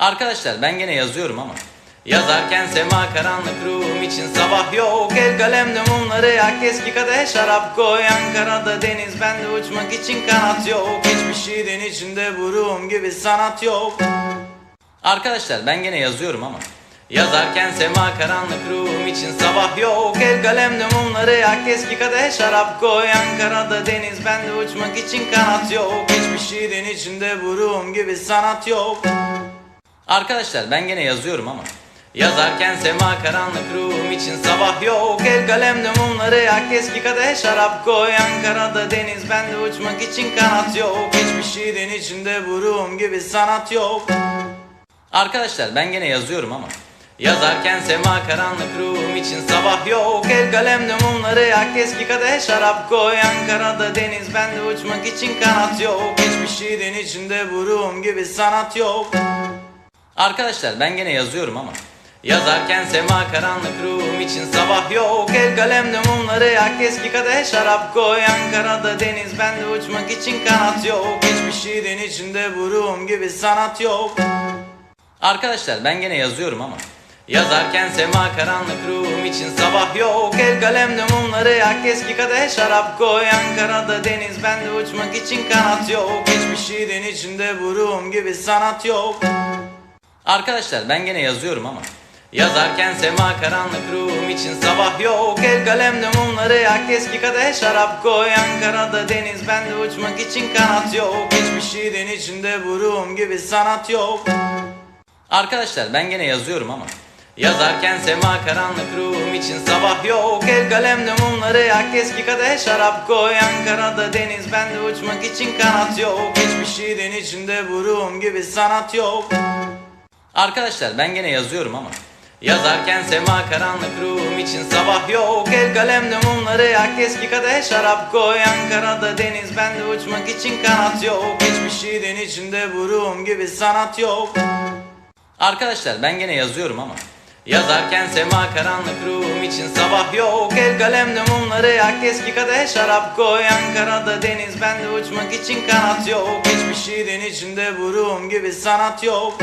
Arkadaşlar ben gene yazıyorum ama. Yazarken sema karanlık ruhum için sabah yok. El kalemde mumları yak. Eski kadeh şarap koy Ankara'da deniz. Bende uçmak için kanat yok. Hiçbir şeyden içinde bu ruhum gibi sanat yok. Arkadaşlar ben gene yazıyorum ama. Yazarken sema karanlık ruhum için sabah yok. El kalemde mumları yak. Eski kadeh şarap koy Ankara'da deniz. Bende uçmak için kanat yok. Hiçbir şeyden içinde bu ruhum gibi sanat yok Arkadaşlar ben gene yazıyorum ama. Yazarken sema karanlık ruhum için sabah yok. El kalemde mumları yak. Eski kadeh şarap koy Ankara'da deniz. Bende uçmak için kanat yok. Hiçbir şeyden içinde bu ruhum gibi sanat yok. Arkadaşlar ben gene yazıyorum ama. Yazarken sema karanlık ruhum için sabah yok. El kalemde mumları yak. Eski kadeh şarap koy Ankara'da deniz. Bende uçmak için kanat yok. Hiçbir şeyden içinde bu ruhum gibi sanat yok Arkadaşlar ben gene yazıyorum ama. Yazarken sema karanlık ruhum için sabah yok. El kalemde mumları yak. Eski kadeh şarap koy Ankara'da deniz. Bende uçmak için kanat yok. Hiçbir şeyden içinde bu ruhum gibi sanat yok. Arkadaşlar ben gene yazıyorum ama. Yazarken sema karanlık ruhum için sabah yok. El kalemde mumları yak. Eski kadeh şarap koy Ankara'da deniz. Bende uçmak için kanat yok. Hiçbir şeyden içinde bu ruhum gibi sanat yok Arkadaşlar ben gene yazıyorum ama. Yazarken sema karanlık ruhum için sabah yok. El kalemde mumları yak. Eski kadeh şarap koy Ankara'da deniz. Bende uçmak için kanat yok. Hiçbir şeyden içinde bu ruhum gibi sanat yok. Arkadaşlar ben gene yazıyorum ama. Yazarken sema karanlık ruhum için sabah yok. El kalemde mumları yak. Eski kadeh şarap koy Ankara'da deniz. Bende uçmak için kanat yok. Hiçbir şeyden içinde bu ruhum gibi sanat yok Arkadaşlar ben gene yazıyorum ama. Yazarken sema karanlık ruhum için sabah yok. El kalemde mumları yak. Eski kadeh şarap koy. Ankara'da deniz bende uçmak için kanat yok. Hiçbir şeyden içinde bu ruhum gibi sanat yok. Arkadaşlar ben gene yazıyorum ama. Yazarken sema karanlık ruhum için sabah yok. El kalemde mumları yak. Eski kadeh şarap koy. Ankara'da deniz bende uçmak için kanat yok. Hiçbir şeyden içinde bu ruhum gibi sanat yok